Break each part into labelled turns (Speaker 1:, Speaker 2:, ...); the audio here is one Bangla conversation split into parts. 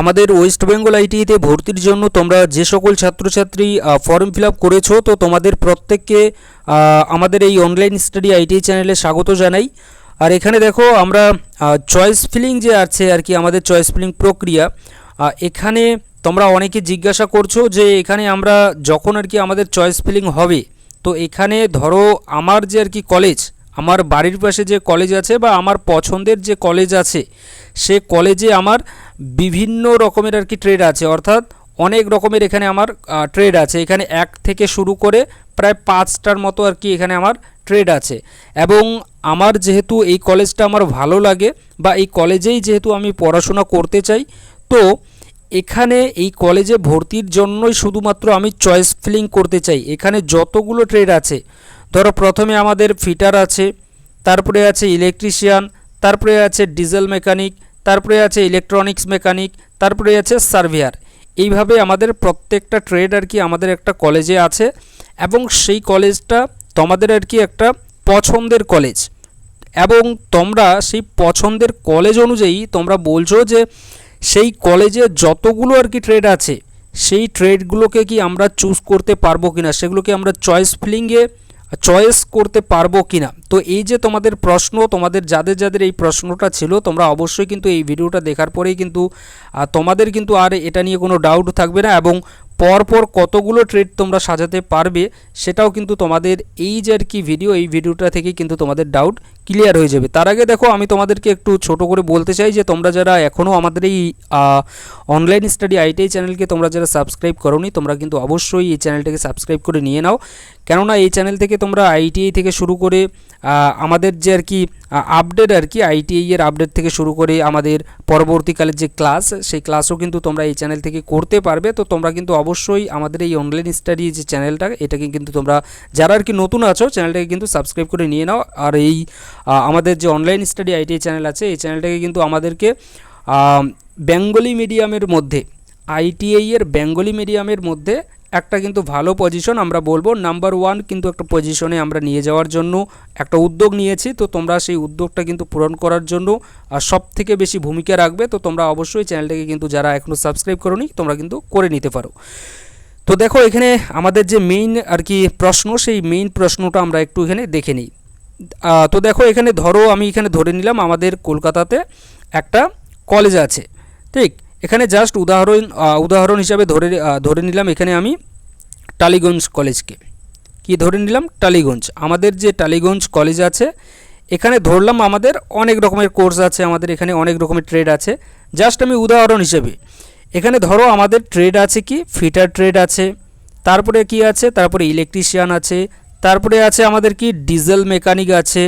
Speaker 1: আমাদের ওয়েস্ট বেঙ্গল আইটিতে ভর্তির জন্য তোমরা যে সকল ছাত্রছাত্রী ফর্ম ফিল আপ করেছ, তো তোমাদের প্রত্যেককে আমাদের এই অনলাইন স্টাডি আইটি চ্যানেলে স্বাগত জানাই। আর এখানে দেখো আমরা চয়েস ফিলিং যে আছে আর কি, আমাদের চয়েস ফিলিং প্রক্রিয়া এখানে তোমরা অনেকে জিজ্ঞাসা করছ যে এখানে আমরা যখন আর কি আমাদের চয়েস ফিলিং হবে, তো এখানে ধরো আমার যে আর কি কলেজ আমার বাড়ির পাশে যে কলেজ আছে বা আমার পছন্দের যে কলেজ আছে, সে কলেজে আমার বিভিন্ন রকমের আর কি ট্রেড আছে। অর্থাৎ অনেক রকমের এখানে আমার ট্রেড আছে। এখানে এক থেকে শুরু করে প্রায় পাঁচটার মতো আর কি এখানে আমার ট্রেড আছে। এবং আমার যেহেতু এই কলেজটা আমার ভালো লাগে বা এই কলেজেই যেহেতু আমি পড়াশোনা করতে চাই, তো এখানে এই কলেজে ভর্তির জন্যই শুধুমাত্র আমি চয়েস ফিলিং করতে চাই। এখানে যতগুলো ট্রেড আছে ধরো প্রথমে আমাদের ফিটার আছে, তারপরে আছে ইলেকট্রিশিয়ান, তারপরে আছে ডিজেল মেকানিক, তারপরে আছে ইলেকট্রনিক্স মেকানিক, তারপরে আছে সার্ভেয়ার। এইভাবে আমাদের প্রত্যেকটা ট্রেড আর কি আমাদের একটা কলেজে আছে এবং সেই কলেজটা তোমাদের আর কি একটা পছন্দের কলেজ। এবং তোমরা সেই পছন্দের কলেজ অনুযায়ী তোমরা বলছো যে সেই কলেজে যতগুলো আর কি ট্রেড আছে, সেই ট্রেডগুলোকে কি আমরা চুজ করতে পারব কিনা, সেগুলোকে আমরা চয়েস ফিলিংয়ে চয়েস করতে পারব কি না তো এই যে তোমাদের প্রশ্ন, তোমাদের যাদের যাদের এই প্রশ্নটা ছিল, তোমরা অবশ্যই কিন্তু এই ভিডিওটা দেখার পরেই কিন্তু তোমাদের কিন্তু আর এটা নিয়ে কোনো ডাউট থাকবে না এবং পরপর কতগুলো ট্রেড তোমরা সাজাতে পারবে, সেটাও কিন্তু তোমাদের এই যে আর কি ভিডিও এই ভিডিওটা থেকে কিন্তু তোমাদের ডাউট ক্লিয়ার হয়ে যাবে। তার আগে দেখো, আমি তোমাদেরকে একটু ছোট করে বলতে চাই যে, তোমরা যারা এখনও আমাদের এই অনলাইন স্টাডি আইটিআই চ্যানেলকে তোমরা যারা সাবস্ক্রাইব করোনি, তোমরা কিন্তু অবশ্যই এই চ্যানেলটাকে সাবস্ক্রাইব করে নিয়ে নাও। কেননা এই চ্যানেল থেকে তোমরা আইটিআই থেকে শুরু করে আমাদের যে আর কি আপডেট আর কি আইটিআই এর আপডেট থেকে শুরু করে আমাদের পরবর্তীকালের যে ক্লাস সেই ক্লাসও কিন্তু তোমরা এই চ্যানেল থেকে করতে পারবে। তো তোমরা কিন্তু অবশ্যই আমাদের এই অনলাইন স্টাডি যে চ্যানেলটা এটাকে কিন্তু তোমরা, যারা আর কি নতুন আছো চ্যানেলটাকে কিন্তু সাবস্ক্রাইব করে নিয়ে নাও। আর এই আমাদের যে অনলাইন স্টাডি আইটিআই চ্যানেল আছে, এই চ্যানেলটাকে কিন্তু আমাদেরকে বেঙ্গলি মিডিয়ামের মধ্যে আইটিআই এর বেঙ্গলি মিডিয়ামের মধ্যে একটা কিন্তু ভালো পজিশন আমরা বলব। নাম্বার ওয়ান কিন্তু একটা পজিশনে আমরা নিয়ে যাওয়ার জন্য একটা উদ্যোগ নিয়েছি। তো তোমরা সেই উদ্যোগটা কিন্তু পূরণ করার জন্য সব থেকে বেশি ভূমিকা রাখবে। তো তোমরা অবশ্যই চ্যানেলটাকে কিন্তু যারা এখনও সাবস্ক্রাইব করোনি, তোমরা কিন্তু করে নিতে পারো। তো দেখো, এখানে আমাদের যে মেইন আর কি প্রশ্ন, সেই মেইন প্রশ্নটা আমরা একটু এখানে দেখে নিই। তো দেখো, এখানে ধরো, আমি এখানে ধরে নিলাম আমাদের কলকাতাতে একটা কলেজ আছে। ঠিক? এখানে জাস্ট উদাহরণ উদাহরণ হিসাবে ধরে ধরে নিলাম এখানে আমি টালিগঞ্জ কলেজকে। কি ধরে নিলাম? টালিগঞ্জ। আমাদের যে টালিগঞ্জ কলেজ আছে, এখানে ধরলাম আমাদের অনেক রকমের কোর্স আছে, আমাদের এখানে অনেক রকমের ট্রেড আছে। জাস্ট আমি উদাহরণ হিসেবে, এখানে ধরো আমাদের ট্রেড আছে কি? ফিটার ট্রেড আছে, তারপরে কি আছে? তারপরে ইলেকট্রিশিয়ান আছে, তারপরে আছে আমাদের কি? ডিজেল মেকানিক আছে,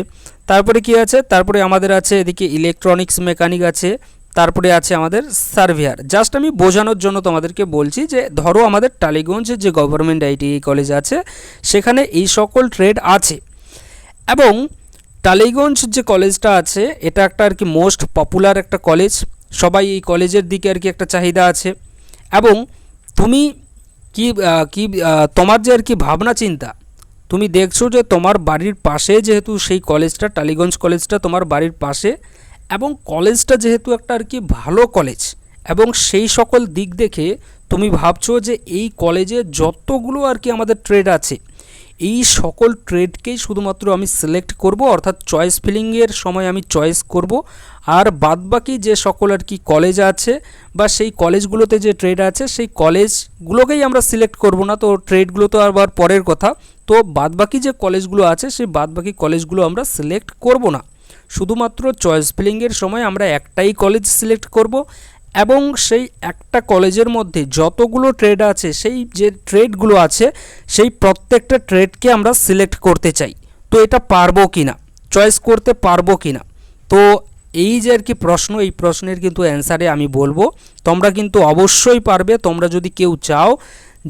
Speaker 1: তারপরে কি আছে? তারপরে আমাদের আছে এদিকে ইলেকট্রনিক্স মেকানিক আছে তারপরে আছে আমাদের সার্ভেয়ার। জাস্ট আমি বোঝানোর জন্য তোমাদেরকে বলছি যে, ধরো আমাদের টালিগঞ্জে যে গভর্নমেন্ট আইটিআই কলেজ আছে, সেখানে এই সকল ট্রেড আছে। এবং টালিগঞ্জ যে কলেজটা আছে, এটা একটা আর কি মোস্ট পপুলার একটা কলেজ সবাই এই কলেজের দিকে আর কি একটা চাহিদা আছে। এবং তুমি কি কি তোমার যে আর কি ভাবনা চিন্তা, তুমি দেখছ যে তোমার বাড়ির পাশে যেহেতু সেই কলেজটা টালিগঞ্জ কলেজটা তোমার বাড়ির পাশে এবং কলেজটা যেহেতু একটা আর কি ভালো কলেজ, এবং সেই সকল দিক দেখে তুমি ভাবছ যে এই কলেজে যতগুলো আর কি আমাদের ট্রেড আছে, এই সকল ট্রেডকেই শুধুমাত্র আমি সিলেক্ট করব, অর্থাৎ চয়েস ফিলিংয়ের সময় আমি চয়েস করব, আর বাদবাকি যে সকল আর কি কলেজ আছে, বা সেই কলেজগুলোতে যে ট্রেড আছে, সেই কলেজগুলোকেই আমরা সিলেক্ট করব না, তো ট্রেডগুলো তো আবার পরের কথা, তো বাদবাকি যে কলেজগুলো আছে, সেই বাদবাকি কলেজগুলো আমরা সিলেক্ট করব না। শুধুমাত্র চয়েস ফিলিংয়ের সময় আমরা একটাই কলেজ সিলেক্ট করব এবং সেই একটা কলেজের মধ্যে যতগুলো ট্রেড আছে, সেই যে ট্রেডগুলো আছে, সেই প্রত্যেকটা ট্রেডকে আমরা সিলেক্ট করতে চাই। তো এটা পারব কি না চয়েস করতে পারব কি না তো এই যে আর কি প্রশ্ন, এই প্রশ্নের কিন্তু অ্যান্সারে আমি বলব। তোমরা কিন্তু অবশ্যই পারবে, তোমরা যদি কেউ চাও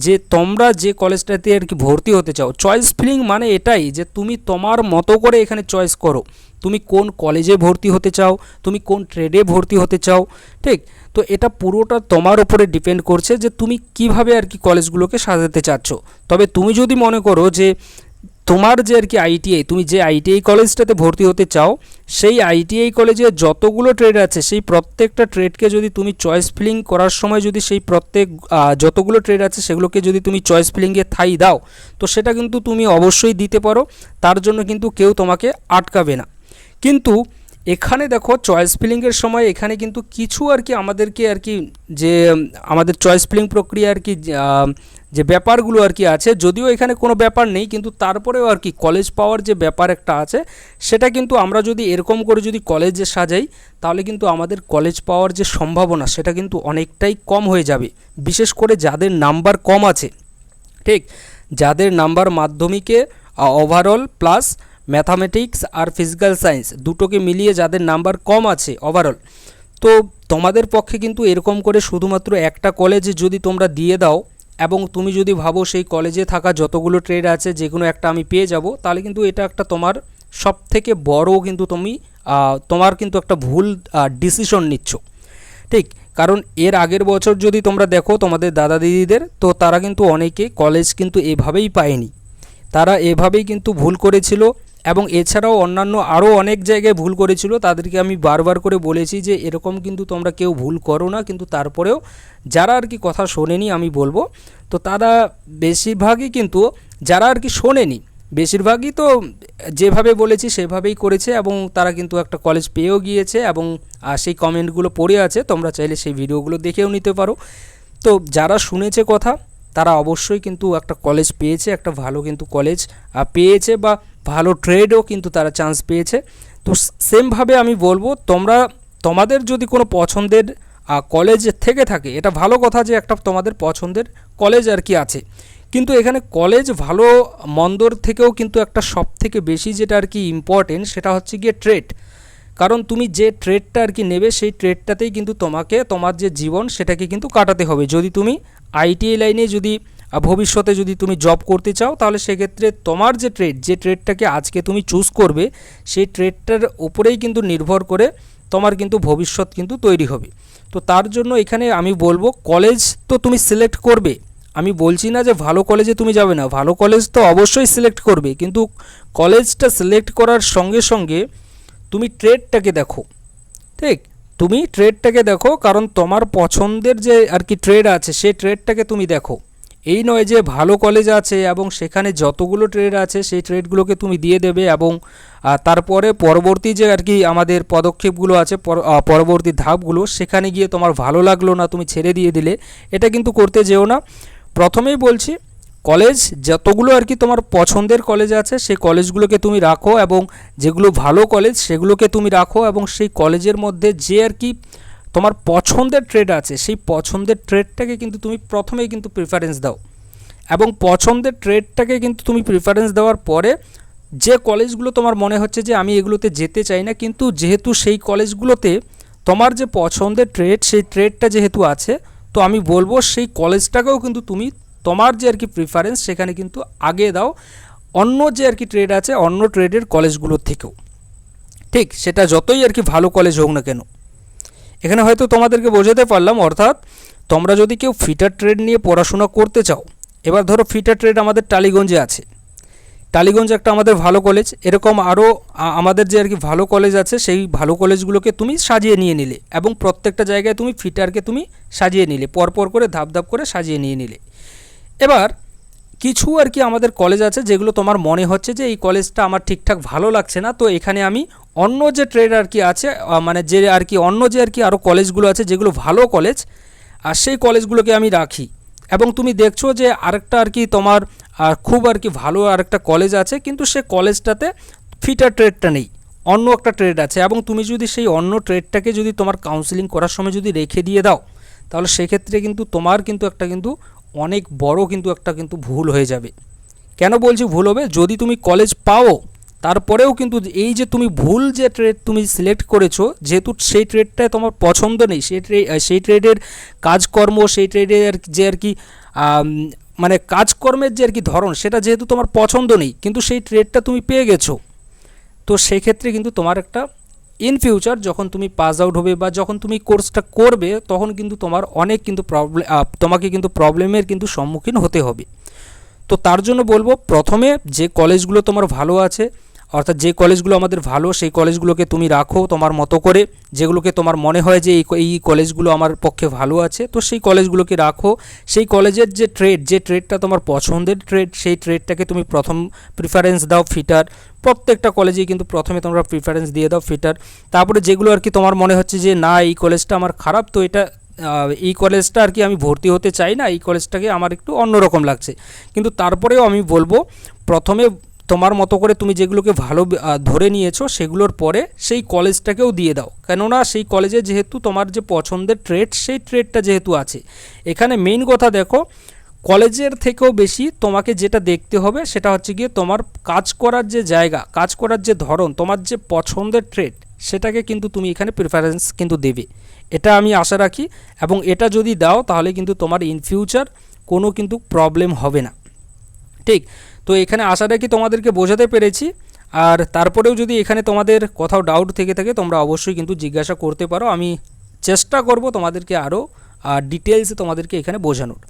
Speaker 1: যে তোমরা যে কলেজটাতে আর কি ভর্তি হতে চাও চয়েস ফিলিং মানে এটাই যে তুমি তোমার মতো করে এখানে চয়েস করো। তুমি কোন কলেজে ভর্তি হতে চাও, তুমি কোন ট্রেডে ভর্তি হতে চাও, ঠিক? তো এটা পুরোটা তোমার উপরে ডিপেন্ড করছে যে তুমি কীভাবে আর কি কলেজগুলোকে সাজাতে চাচ্ছ। তবে তুমি যদি মনে করো যে তোমার যে আর কি আইটিআই তুমি যে আইটিআই কলেজটাতে ভর্তি হতে চাও, সেই আইটিআই কলেজে যতগুলো ট্রেড আছে, সেই প্রত্যেকটা ট্রেডকে যদি তুমি চয়েস ফিলিং করার সময় যদি সেই প্রত্যেক যতগুলো ট্রেড আছে, সেগুলোকে যদি তুমি চয়েস ফিলিংয়ে থাই দাও, তো সেটা কিন্তু তুমি অবশ্যই দিতে পারো। তার জন্য কিন্তু কেউ তোমাকে আটকাবে না। কিন্তু এখানে দেখো চয়েস ফিলিংয়ের সময় এখানে কিন্তু কিছু আর কি আমাদেরকে আর কি যে, আমাদের চয়েস ফিলিং প্রক্রিয়া আর কি যে ব্যাপারগুলো আর কি আছে, যদিও এখানে কোনো ব্যাপার নেই, কিন্তু তারপরেও আর কি কলেজ পাওয়ার যে ব্যাপার একটা আছে, সেটা কিন্তু আমরা যদি এরকম করে যদি কলেজে সাজাই, তাহলে কিন্তু আমাদের কলেজ পাওয়ার যে সম্ভাবনা, সেটা কিন্তু অনেকটাই কম হয়ে যাবে। বিশেষ করে যাদের নাম্বার কম আছে, ঠিক? যাদের নাম্বার মাধ্যমিকে ওভারঅল প্লাস ম্যাথামেটিক্স আর ফিজিক্যাল সায়েন্স দুটোকে মিলিয়ে যাদের নাম্বার কম আছে ওভারঅল তো তোমাদের পক্ষে কিন্তু এরকম করে শুধুমাত্র একটা কলেজে যদি তোমরা দিয়ে দাও এবং তুমি যদি ভাবো সেই কলেজে থাকা যতগুলো ট্রেড আছে যে কোনো একটা আমি পেয়ে যাব, তাহলে কিন্তু এটা একটা তোমার সব থেকে বড় কিন্তু তুমি তোমার কিন্তু একটা ভুল ডিসিশন নিচ্ছ। ঠিক? কারণ এর আগের বছর যদি তোমরা দেখো তোমাদের দাদা দিদিদের, তো তারা কিন্তু অনেকে কলেজ কিন্তু এভাবেই পায়নি। তারা এভাবেই কিন্তু ভুল করেছিল। এবং এছাড়াও অন্যান্য আরও অনেক জায়গায় ভুল করেছিল, তাদেরকে আমি বারবার করে বলেছি যে এরকম কিন্তু তোমরা কেউ ভুল করো না, কিন্তু তারপরেও যারা আর কি কথা শোনেনি আমি বলব। তো তারা বেশিরভাগই কিন্তু যারা আর কি শোনেনি, বেশিরভাগই তো যেভাবে বলেছি সেভাবেই করেছে এবং তারা কিন্তু একটা কলেজ পেয়েও গিয়েছে এবং সেই কমেন্টগুলো পড়ে আছে, তোমরা চাইলে সেই ভিডিওগুলো দেখেও নিতে পারো। তো যারা শুনেছে কথা তারা অবশ্যই কিন্তু একটা কলেজ পেয়েছে, একটা ভালো কিন্তু কলেজ পেয়েছে বা ভালো ট্রেডও কিন্তু তারা চান্স পেয়েছে। তো সেমভাবে আমি বলব, তোমরা, তোমাদের যদি কোনো পছন্দের কলেজ থেকে থাকে, এটা ভালো কথা যে একটা তোমাদের পছন্দের কলেজ আর কি আছে। কিন্তু এখানে কলেজ ভালো মন্দর থেকেও কিন্তু একটা সব থেকে বেশি যেটা আর কি ইম্পর্টেন্ট সেটা হচ্ছে গিয়ে ট্রেড কারণ তুমি যে ট্রেডটা আর কি নেবে, সেই ট্রেডটাতেই কিন্তু তোমাকে, তোমার যে জীবন, সেটাকে কিন্তু কাটাতে হবে। যদি তুমি আইটিআই লাইনে যদি ভবিষ্যতে যদি তুমি জব করতে চাও, তাহলে সেক্ষেত্রে তোমার যে ট্রেড যে ট্রেডটাকে আজকে তুমি চুজ করবে, সেই ট্রেডটার উপরেই কিন্তু নির্ভর করে তোমার কিন্তু ভবিষ্যৎ কিন্তু তৈরি হবে। তো তার জন্য এখানে আমি বলব কলেজ তো তুমি সিলেক্ট করবে। আমি বলছি না যে ভালো কলেজে তুমি যাবে না, ভালো কলেজ তো অবশ্যই সিলেক্ট করবে। কিন্তু কলেজটা সিলেক্ট করার সঙ্গে সঙ্গে তুমি ট্রেডটাকে দেখো, ঠিক? তুমি ট্রেডটাকে দেখো, কারণ তোমার পছন্দের যে আর কি ট্রেড আছে, সেই ট্রেডটাকে তুমি দেখো। এই নয় যে ভালো কলেজ আছে এবং সেখানে যতগুলো ট্রেড আছে, সেই ট্রেডগুলোকে তুমি দিয়ে দেবে এবং তারপরে পরবর্তী যে আর কি আমাদের পদক্ষেপগুলো আছে, পর- পরবর্তী ধাপগুলো, সেখানে গিয়ে তোমার ভালো লাগল না, তুমি ছেড়ে দিয়ে দিলে, এটা কিন্তু করতে যেও না। প্রথমেই বলছি কলেজ, যতগুলো আর কি তোমার পছন্দের কলেজ আছে, সেই কলেজগুলোকে তুমি রাখো এবং যেগুলো ভালো কলেজ, সেগুলোকে তুমি রাখো এবং সেই কলেজের মধ্যে যে আর কি তোমার পছন্দের ট্রেড আছে, সেই পছন্দের ট্রেডটাকে কিন্তু তুমি প্রথমেই কিন্তু প্রিফারেন্স দাও। এবং পছন্দের ট্রেডটাকে কিন্তু তুমি প্রিফারেন্স দেওয়ার পরে যে কলেজগুলো তোমার মনে হচ্ছে যে আমি এগুলোতে যেতে চাই না, কিন্তু যেহেতু সেই কলেজগুলোতে তোমার যে পছন্দের ট্রেড সেই ট্রেডটা যেহেতু আছে, তো আমি বলব সেই কলেজটাকেও কিন্তু তুমি তোমার যে আর কি প্রিফারেন্স সেখানে কিন্তু আগে দাও। অন্য যে আর কি ট্রেড আছে, অন্য ট্রেডের কলেজগুলোর থেকেও। ঠিক, সেটা যতই আর কি ভালো কলেজ হোক না কেন। এখানে হয়তো তোমাদেরকে বোঝাতে পারলাম, অর্থাৎ তোমরা যদি কেউ ফিটার ট্রেড নিয়ে পড়াশোনা করতে চাও, এবার ধরো ফিটার ট্রেড আমাদের টালিগঞ্জে আছে। টালিগঞ্জ একটা আমাদের ভালো কলেজ এরকম আরও আমাদের যে আর কি ভালো কলেজ আছে, সেই ভালো কলেজগুলোকে তুমি সাজিয়ে নিয়ে নিলে এবং প্রত্যেকটা জায়গায় তুমি ফিটারকে তুমি সাজিয়ে নিলে, পরপর করে ধাপ ধাপ করে সাজিয়ে নিয়ে নিলে। এবার কিছু আর কি আমাদের কলেজ আছে যেগুলো তোমার মনে হচ্ছে যে এই কলেজটা আমার ঠিকঠাক ভালো লাগছে না। তো এখানে আমি অন্য যে ট্রেড আর কি আছে মানে যে আর কি অন্য যে আর কি আরও কলেজগুলো আছে যেগুলো ভালো কলেজ আর সেই কলেজগুলোকে আমি রাখি। এবং তুমি দেখছ যে আরেকটা আর কি তোমার খুব আর কি ভালো আরেকটা কলেজ আছে, কিন্তু সে কলেজটাতে ফিটার ট্রেডটা নেই। অন্য একটা ট্রেড আছে। এবং তুমি যদি সেই অন্য ট্রেডটাকে যদি তোমার কাউন্সিলিং করার সময় যদি রেখে দিয়ে দাও, তাহলে সেক্ষেত্রে কিন্তু তোমার কিন্তু একটা কিন্তু অনেক বড় কিন্তু একটা কিন্তু ভুল হয়ে যাবে। কেন বলছি ভুল হবে? যদি তুমি কলেজ পাও, তারপরেও কিন্তু এই যে তুমি ভুল যে ট্রেড তুমি সিলেক্ট করেছ, যেহেতু সেই ট্রেডটায় তোমার পছন্দ নেই সেই ট্রে সেই ট্রেডের কাজকর্ম, সেই ট্রেডের আর যে আর কি মানে কাজকর্মের যে আর কি ধরন, সেটা যেহেতু তোমার পছন্দ নেই, কিন্তু সেই ট্রেডটা তুমি পেয়ে গেছো। তো সেক্ষেত্রে কিন্তু তোমার একটা ইন ফিউচার যখন তুমি পাস আউট হবে বা যখন তুমি কোর্সটা করবে, তখন কিন্তু তোমার অনেক কিন্তু প্রবলেম তোমাকে কিন্তু প্রবলেমের কিন্তু সম্মুখীন হতে হবে। তো তার জন্য বলব, প্রথমে যে কলেজগুলো তোমার ভালো আছে অর্থাৎ যে কলেজগুলো আমাদের ভালো, সেই কলেজগুলোকে তুমি রাখো তোমার মতো করে। যেগুলোকে তোমার মনে হয় যে এই কলেজগুলো আমার পক্ষে ভালো আছে, তো সেই কলেজগুলোকে রাখো। সেই কলেজের যে ট্রেড যে ট্রেডটা তোমার পছন্দের ট্রেড সেই ট্রেডটাকে তুমি প্রথম প্রিফারেন্স দাও ফিটার প্রত্যেকটা কলেজেই কিন্তু প্রথমে তোমরা প্রিফারেন্স দিয়ে দাও ফিটার তারপরে যেগুলো আর কি তোমার মনে হচ্ছে যে, না, এই কলেজটা আমার খারাপ, তো এটা এই কলেজটা আর কি আমি ভর্তি হতে চাই না, এই কলেজটাকে আমার একটু অন্যরকম লাগছে। কিন্তু তারপরেও আমি বলব, প্রথমে তোমার মতো করে তুমি যেগুলোকে ভালো ধরে নিয়েছো সেগুলোর পরে সেই কলেজটাকেও দিয়ে দাও। কেননা সেই কলেজে যেহেতু তোমার যে পছন্দের ট্রেড সেই ট্রেডটা যেহেতু আছে। এখানে মেইন কথা দেখো, কলেজের থেকেও বেশি তোমাকে যেটা দেখতে হবে সেটা হচ্ছে গিয়ে তোমার কাজ করার যে জায়গা, কাজ করার যে ধরন, তোমার যে পছন্দের ট্রেড সেটাকে কিন্তু তুমি এখানে প্রিফারেন্স কিন্তু দেবে। এটা আমি আশা রাখি এবং এটা যদি দাও তাহলে কিন্তু তোমার ইন ফিউচার কোনো কিন্তু প্রবলেম হবে না। ঠিক তো এখানে আশাটা কি তোমাদেরকে বোঝাতে পেরেছি? আর তারপরেও যদি এখানে তোমাদের কোথাও ডাউট থেকে থাকে, তোমরা অবশ্যই কিন্তু জিজ্ঞাসা করতে পারো। আমি চেষ্টা করব তোমাদেরকে আরও, আর ডিটেলসে তোমাদেরকে এখানে বোঝানোর।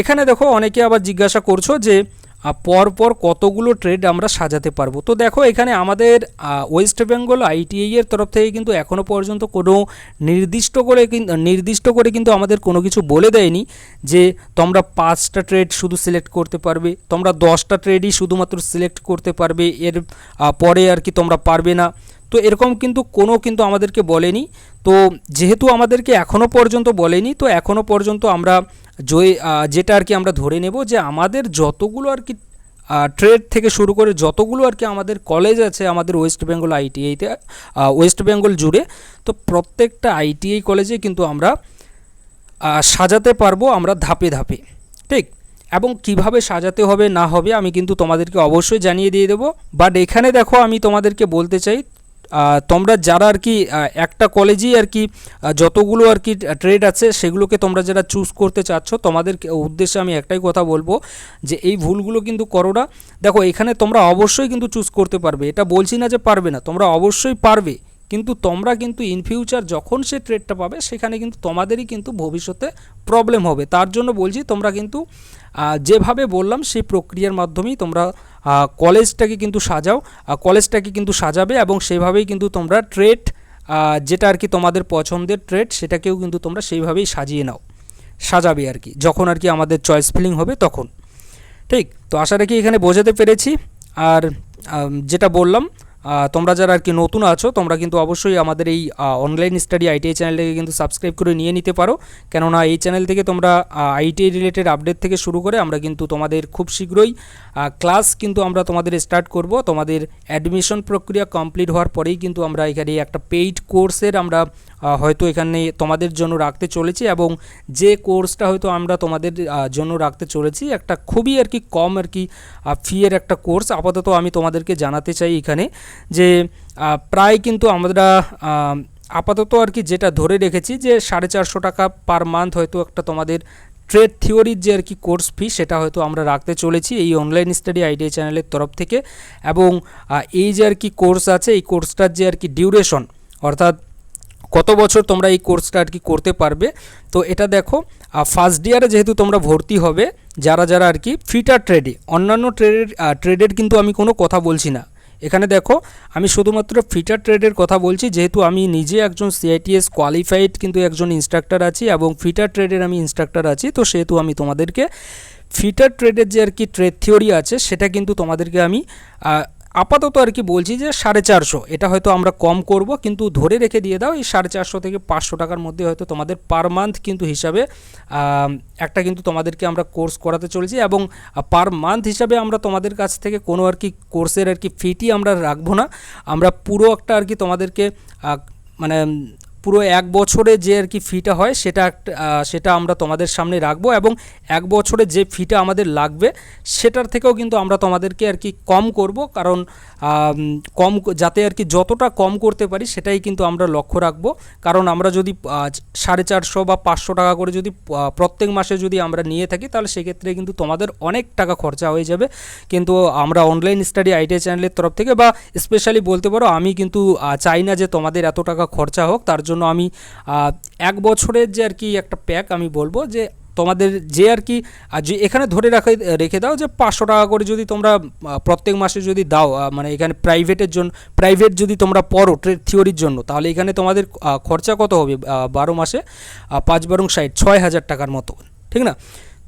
Speaker 1: এখানে দেখো, অনেকে আবার জিজ্ঞাসা করছ যে আহ, পর পর কতগুলো ট্রেড আমরা সাজাতে পারব। তো দেখো এখানে আমাদের ওয়েস্ট বেঙ্গল আইটিআই এর তরফ থেকে কিন্তু এখনও পর্যন্ত কোনো নির্দিষ্ট করে নির্দিষ্ট করে কিন্তু আমাদের কোনো কিছু বলে দেয়নি যে তোমরা পাঁচটা ট্রেড শুধু সিলেক্ট করতে পারবে তোমরা দশটা ট্রেডই শুধুমাত্র সিলেক্ট করতে পারবে এর পরে আর কি তোমরা পারবে না। তো এরকম কিন্তু কোনো কিন্তু আমাদেরকে বলেনি। তো যেহেতু আমাদেরকে এখনও পর্যন্ত বলেনি, তো এখনও পর্যন্ত আমরা যেটা আর কি আমরা ধরে নেব যে আমাদের যতগুলো আর কি ট্রেড থেকে শুরু করে যতগুলো আর কি আমাদের কলেজ আছে, আমাদের ওয়েস্ট বেঙ্গল আইটিআইতে ওয়েস্ট বেঙ্গল জুড়ে, তো প্রত্যেকটা আইটিআই কলেজে কিন্তু আমরা সাজাতে পারব আমরা ধাপে ধাপে, ঠিক? এবং কীভাবে সাজাতে হবে না হবে আমি কিন্তু তোমাদেরকে অবশ্যই জানিয়ে দিয়ে দেবো। বাট এখানে দেখো আমি তোমাদেরকে বলতে চাই তোমরা যারা আর কি একটা কলেজেই আর কি যতগুলো আর কি ট্রেড আছে, সেগুলোকে তোমরা যারা চুজ করতে চাচ্ছ, তোমাদের উদ্দেশ্যে আমি একটাই কথা বলব যে, এই ভুলগুলো কিন্তু করো না। দেখো, এখানে তোমরা অবশ্যই কিন্তু চুজ করতে পারবে। এটা বলছি না যে পারবে না, তোমরা অবশ্যই পারবে। কিন্তু তোমরা কিন্তু ইন ফিউচার যখন সে ট্রেডটা পাবে, সেখানে কিন্তু তোমাদেরই কিন্তু ভবিষ্যতে প্রবলেম হবে। তার জন্য বলছি, তোমরা কিন্তু যেভাবে বললাম, সেই প্রক্রিয়ার মাধ্যমেই তোমরা কলেজটাকে কিন্তু সাজাও। কলেজটাকে কিন্তু সাজাবে এবং সেভাবেই কিন্তু তোমরা ট্রেড যেটা আর কি তোমাদের পছন্দের ট্রেড, সেটাকেও কিন্তু তোমরা সেইভাবেই সাজিয়ে নাও। সাজাবে আর কি। যখন আর কি আমাদের চয়েস ফিলিং হবে তখন। ঠিক? তো আশা রাখি এখানে বোঝাতে পেরেছি। আর যেটা বললাম তোমরা যারা আর কি নতুন আছো, তোমরা কিন্তু অবশ্যই আমাদের এই অনলাইন স্টাডি আইটিআই চ্যানেলটাকে কিন্তু সাবস্ক্রাইব করে নিয়ে নিতে পারো। কেননা এই চ্যানেল থেকে তোমরা আইটিআই রিলেটেড আপডেট থেকে শুরু করে আমরা কিন্তু তোমাদের খুব শীঘ্রই ক্লাস কিন্তু আমরা তোমাদের স্টার্ট করব। তোমাদের অ্যাডমিশন প্রক্রিয়া কমপ্লিট হওয়ার পরেই কিন্তু আমরা এখানে একটা পেইড কোর্সের আমরা হয়তো এখানে তোমাদের জন্য রাখতে চলেছি এবং যে কোর্সটা হয়তো আমরা তোমাদের জন্য রাখতে চলেছি, একটা খুবই আর কি কম আর কি ফিয়ের একটা কোর্স আপাতত আমি তোমাদেরকে জানাতে চাই এখানে যে প্রায় কিন্তু আমরা আপাতত আর কি যেটা ধরে রেখেছি যে, সাড়ে চারশো টাকা পার মান্থ হয়তো একটা তোমাদের ট্রেড থিওরির যে আর কি কোর্স ফি সেটা হয়তো আমরা রাখতে চলেছি এই অনলাইন স্টাডি আইডিয়া চ্যানেলের তরফ থেকে। এবং এই যে আর কি কোর্স আছে, এই কোর্সটার যে আর কি ডিউরেশন অর্থাৎ কত বছর তোমরা এই কোর্সটা আর কি করতে পারবে? তো এটা দেখো ফার্স্ট ইয়ারে যেহেতু তোমরা ভর্তি হবে, যারা যারা আর কি ফিটার ট্রেডে অন্যান্য ট্রেডের ট্রেডের কিন্তু আমি কোনো কথা বলছি না। এখানে দেখো, আমি শুধুমাত্র ফিটার ট্রেডের কথা বলছি, যেহেতু আমি নিজে একজন সিআইটিএস কোয়ালিফাইড কিন্তু একজন ইনস্ট্রাক্টর আছি এবং ফিটার ট্রেডের আমি ইনস্ট্রাক্টর আছি, তো সেহেতু আমি তোমাদেরকে ফিটার ট্রেডের যে আর কি ট্রেড থিওরি আছে, সেটা কিন্তু তোমাদেরকে আমি আপাতত আর কি বলছি যে সাড়ে চারশো। এটা হয়তো আমরা কম করব, কিন্তু ধরে রেখে দিয়ে দাও, এই সাড়ে চারশো থেকে পাঁচশো টাকার মধ্যে হয়তো তোমাদের পার মান্থ কিন্তু হিসাবে একটা কিন্তু তোমাদেরকে আমরা কোর্স করাতে চলেছি এবং পার মান্থ হিসাবে আমরা তোমাদের কাছ থেকে কোনো আর কি কোর্সের আর কি ফিটি আমরা রাখব না। আমরা পুরো একটা আর কি তোমাদেরকে মানে পুরো এক বছরে যে আর কি ফিটা হয়, সেটা সেটা আমরা তোমাদের সামনে রাখব এবং এক বছরে যে ফিটা আমাদের লাগবে, সেটার থেকেও কিন্তু আমরা তোমাদেরকে আর কি কম করব। কারণ কম যাতে আর কি যতটা কম করতে পারি, সেটাই কিন্তু আমরা লক্ষ্য রাখব। কারণ আমরা যদি সাড়ে চারশো বা পাঁচশো টাকা করে যদি প্রত্যেক মাসে যদি আমরা নিয়ে থাকি, তাহলে সেক্ষেত্রে কিন্তু তোমাদের অনেক টাকা খরচা হয়ে যাবে। কিন্তু আমরা অনলাইন স্টাডি আইটিআই চ্যানেলের তরফ থেকে বা স্পেশালি বলতে পারো, আমি কিন্তু চাই না যে তোমাদের এত টাকা খরচা হোক, তার জন্য আমি এক বছরের যে আর কি একটা প্যাক আমি বলব যে তোমাদের যে আর কি যে এখানে ধরে রাখা, রেখে দাও যে পাঁচশো টাকা করে যদি তোমরা প্রত্যেক মাসে যদি দাও মানে এখানে প্রাইভেটের জন্য প্রাইভেট যদি তোমরা পড়ো ট্রেড থিওরির জন্য, তাহলে এখানে তোমাদের খরচা কত হবে? বারো মাসে পাঁচ বারং ষাট, ছয় হাজার টাকার মতো, ঠিক না?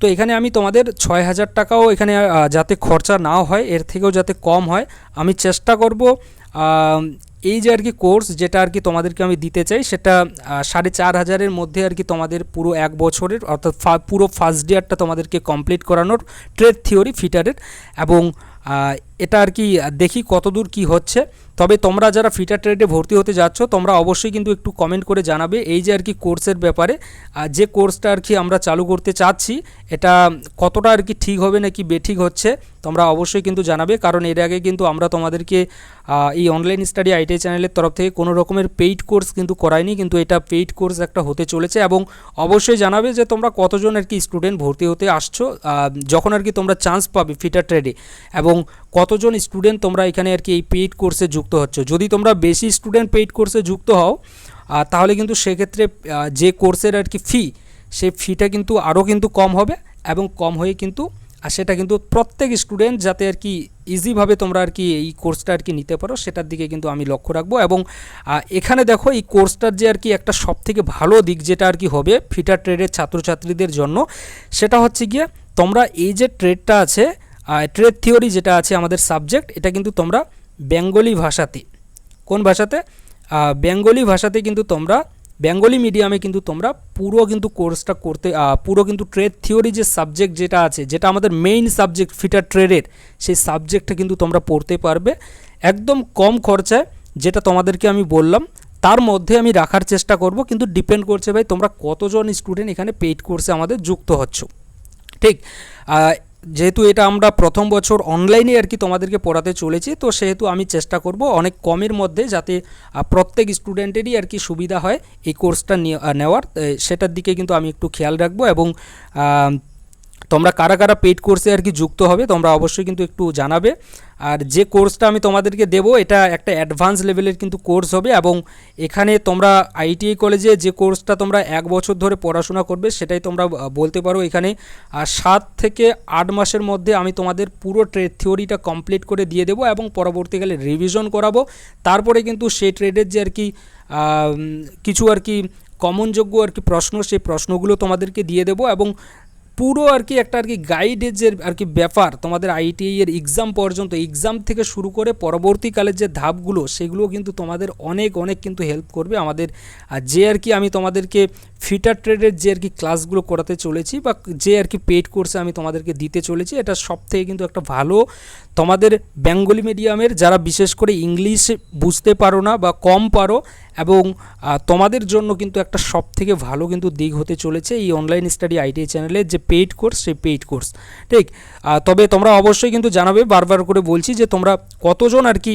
Speaker 1: তো এখানে আমি তোমাদের ছয় হাজার টাকাও এখানে যাতে খরচা না হয়, এর থেকেও যাতে কম হয়, আমি চেষ্টা করব এই যে আর কি কোর্স যেটা আর কি তোমাদেরকে আমি দিতে চাই, সেটা সাড়ে চার হাজারের মধ্যে আর কি তোমাদের পুরো এক বছরের, অর্থাৎ পুরো ফার্স্ট ইয়ারটা তোমাদেরকে কমপ্লিট করানোর ট্রেড থিওরি ফিটারের এবং এটা আর কি দেখি কতদূর কি হচ্ছে। তবে তোমরা যারা ফিটার ট্রেডে ভর্তি হতে যাচ্ছ, তোমরা অবশ্যই কিন্তু একটু কমেন্ট করে জানাবে এই যে আর কি কোর্সের ব্যাপারে। যে কোর্সটা আর কি আমরা চালু করতে চাচ্ছি, এটা কতটা আর কি ঠিক হবে নাকি বেঠিক হচ্ছে, তোমরা অবশ্যই কিন্তু জানাবে। কারণ এর আগে কিন্তু আমরা তোমাদেরকে এই অনলাইন স্টাডি আইটি চ্যানেলের তরফ থেকে কোনো রকমের পেইড কোর্স কিন্তু করায়নি কিন্তু এটা পেইড কোর্স একটা হতে চলেছে এবং অবশ্যই জানাবে যে তোমরা কতজন আর কি স্টুডেন্ট ভর্তি হতে আসছো যখন আর কি তোমরা চান্স পাবে ফিটার ট্রেডে। এবং কতজন স্টুডেন্ট তোমরা এখানে আর কি এই পেইড কোর্সে যুক্ত হচ্ছ। যদি তোমরা বেশি স্টুডেন্ট পেইড কোর্সে যুক্ত হও তাহলে কিন্তু সেক্ষেত্রে যে কোর্সের আর কি ফি সেই ফিটা কিন্তু আরও কিন্তু কম হবে এবং কম হয়ে কিন্তু, আর সেটা কিন্তু প্রত্যেক স্টুডেন্ট যাতে আর কি ইজিভাবে তোমরা আর কি এই কোর্সটা আর কি নিতে পারো, সেটার দিকে কিন্তু আমি লক্ষ্য রাখব এবং এখানে দেখো এই কোর্সটার যে আর কি একটা সব থেকে ভালো দিক যেটা আর কি হবে ফিটার ট্রেডের ছাত্রছাত্রীদের জন্য, সেটা হচ্ছে গিয়ে তোমরা এই যে ট্রেডটা আছে ট্রেড থিওরি যেটা আছে আমাদের সাবজেক্ট এটা কিন্তু তোমরা বেঙ্গলি ভাষাতে। কোন ভাষাতে? বেঙ্গলি ভাষাতে কিন্তু তোমরা, বেঙ্গলি মিডিয়ামে কিন্তু তোমরা পুরো কিন্তু কোর্সটা করতে পুরো কিন্তু ট্রেড থিওরি যে সাবজেক্ট যেটা আছে, যেটা আমাদের মেইন সাবজেক্ট ফিটার ট্রেডের সেই সাবজেক্টটা কিন্তু তোমরা পড়তে পারবে। একদম কম খরচায়, যেটা তোমাদেরকে আমি বললাম, তার মধ্যে আমি রাখার চেষ্টা করব, কিন্তু ডিপেন্ড করছে ভাই তোমরা কতজন স্টুডেন্ট এখানে পেইড কোর্সে আমাদের যুক্ত হচ্ছ। ঠিক? যেহেতু এটা আমরা প্রথম বছর অনলাইনে আর কি তোমাদেরকে পড়াতে চলেছি, তো সেহেতু আমি চেষ্টা করব অনেক কমের মধ্যে যাতে প্রত্যেক স্টুডেন্টেরই আর কি সুবিধা হয় এই কোর্সটা নেওয়ার। সেটার দিকে কিন্তু আমি একটু খেয়াল রাখব এবং তোমরা কারা কারা পেইড কোর্সে আর কি যুক্ত হবে, তোমরা অবশ্যই কিন্তু একটু জানাবে। আর যে কোর্সটা আমি তোমাদেরকে দেবো, এটা একটা অ্যাডভান্স লেভেলের কিন্তু কোর্স হবে এবং এখানে তোমরা আইটিআই কলেজে যে কোর্সটা তোমরা এক বছর ধরে পড়াশোনা করবে, সেটাই তোমরা বলতে পারো এখানে। আর সাত থেকে আট মাসের মধ্যে আমি তোমাদের পুরো ট্রেড থিওরিটা কমপ্লিট করে দিয়ে দেবো এবং পরবর্তীকালে রিভিশন করাবো। তারপরে কিন্তু সেই ট্রেডের যে আর কি কিছু আর কি কমনযোগ্য আর কি প্রশ্ন, সেই প্রশ্নগুলো তোমাদেরকে দিয়ে দেবো এবং পুরো আর কি একটা আর কি গাইডের যে আর কি ব্যাপার, তোমাদের আইটিআই এর এক্সাম পর্যন্ত এক্সাম থেকে শুরু করে পরবর্তীকালের যে ধাপগুলো সেগুলো কিন্তু তোমাদের অনেক অনেক কিন্তু হেল্প করবে আমাদের। যে আর কি আমি তোমাদেরকে ফিটার ট্রেডের যে আর কি ক্লাসগুলো করাতে চলেছি বা যে আর কি পেড কোর্সে আমি তোমাদেরকে দিতে চলেছি, এটা সব থেকে কিন্তু একটা ভালো। তোমাদের বেঙ্গলি মিডিয়ামের যারা বিশেষ করে ইংলিশ বুঝতে পারো না বা কম পারো এবং তোমাদের জন্য কিন্তু একটা সব থেকে ভালো কিন্তু দিক হতে চলেছে এই অনলাইন স্টাডি আইটিআই চ্যানেলের যে পেইড কোর্স সেই পেইড কোর্স ঠিক? তবে তোমরা অবশ্যই কিন্তু জানাবে, বারবার করে বলছি যে তোমরা কতজন আর কি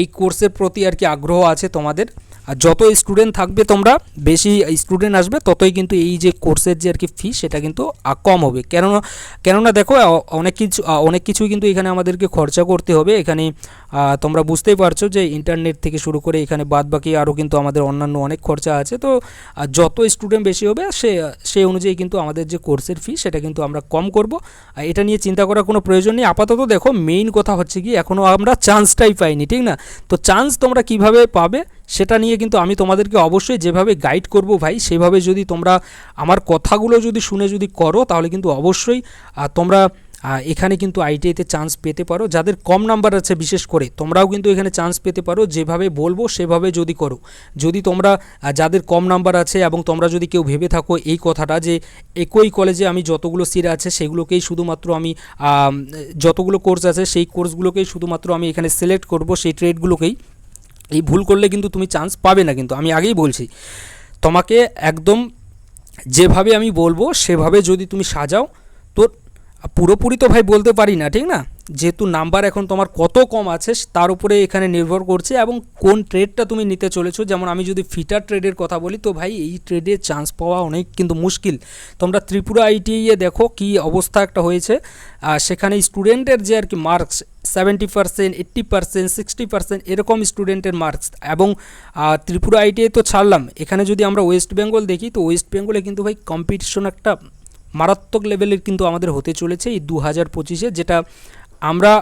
Speaker 1: এই কোর্সের প্রতি আর কি আগ্রহ আছে তোমাদের? আর যত স্টুডেন্ট থাকবে তোমরা, বেশি স্টুডেন্ট আসবে, ততই কিন্তু এই যে কোর্সের যে আর কি ফি সেটা কিন্তু কম হবে। কেননা কেননা দেখো অনেক কিছু অনেক কিছুই কিন্তু এখানে আমাদেরকে খরচা করতে হবে। এখানে তোমরা বুঝতেই পারছ যে ইন্টারনেট থেকে শুরু করে এখানে বাদ বাকি আরও কিন্তু আমাদের অন্যান্য অনেক খরচা আছে। তো যত স্টুডেন্ট বেশি হবে, সে সেই অনুযায়ী কিন্তু আমাদের যে কোর্সের ফি সেটা কিন্তু আমরা কম করব। এটা নিয়ে চিন্তা করার কোনো প্রয়োজন নেই। আপাতত দেখো মেইন কথা হচ্ছে কি এখনও আমরা চান্সটাই পাইনি, ঠিক না? তো চান্স তোমরা কীভাবে পাবে? সেটা নিয়ে কিন্তু আমি তোমাদেরকে অবশ্যই যেভাবে গাইড করব ভাই, সেভাবে যদি তোমরা আমার কথাগুলো যদি শুনে যদি করো, তাহলে কিন্তু অবশ্যই তোমরা এখানে কিন্তু আইটিআইতে চান্স পেতে পারো। যাদের কম নাম্বার আছে বিশেষ করে, তোমরাও কিন্তু এখানে চান্স পেতে পারো। যেভাবে বলব, সেভাবে যদি করো। যদি তোমরা যাদের কম নাম্বার আছে এবং তোমরা যদি কেউ ভেবে থাকো এই কথাটা যে, একই কলেজে আমি যতগুলো সিট আছে, সেগুলোকেই শুধুমাত্র আমি যতগুলো কোর্স আছে, সেই কোর্সগুলোকেই শুধুমাত্র আমি এখানে সিলেক্ট করব, সেই ট্রেডগুলোকেই এই ভুল করলে কিন্তু তুমি চান্স পাবে না কিন্তু, আমি আগেই বলছি। তোমাকে একদম যেভাবে আমি বলব, সেভাবে যদি তুমি সাজাও তো পুরোপুরি তো ভাই বলতে পারি না, ঠিক না? যেহেতু নাম্বার এখন তোমার কত কম আছে, তার উপরে এখানে নির্ভর করছে এবং কোন ট্রেডটা তুমি নিতে চলেছো। যেমন আমি যদি ফিটার ট্রেডের কথা বলি, তো ভাই এই ট্রেডে চান্স পাওয়া অনেক কিন্তু মুশকিল। তোমরা ত্রিপুরা আইটিআইয়ে দেখো কি অবস্থা একটা হয়েছে। আর সেখানে স্টুডেন্টের যে আর কি marks seventy percent eighty percent sixty percent এরকম স্টুডেন্টের মার্কস এবং ত্রিপুরা আইটিআই তো ছাড়লাম। এখানে যদি আমরা ওয়েস্ট বেঙ্গল দেখি, তো ওয়েস্ট বেঙ্গলে কিন্তু ভাই কম্পিটিশন একটা মারাত্মক লেভেলের কিন্তু আমাদের হতে চলেছে এই দু হাজার পঁচিশে, যেটা আমরা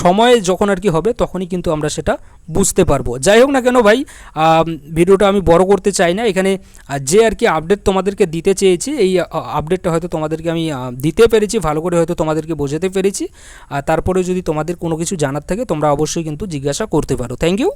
Speaker 1: সময় যখন আর কি হবে তখনই কিন্তু আমরা সেটা বুঝতে পারব। যাই হোক না কেন ভাই ভিডিওটা আমি বড় করতে চাই না। এখানে যে আর কি আপডেট তোমাদেরকে দিতে চেয়েছি, এই আপডেটটা হয়তো তোমাদেরকে আমি দিতে পেরেছি, ভালো করে হয়তো তোমাদেরকে বোঝাতে পেরেছি। আর তারপরে যদি তোমাদের কোনো কিছু জানার থাকে, তোমরা অবশ্যই কিন্তু জিজ্ঞাসা করতে পারো। Thank you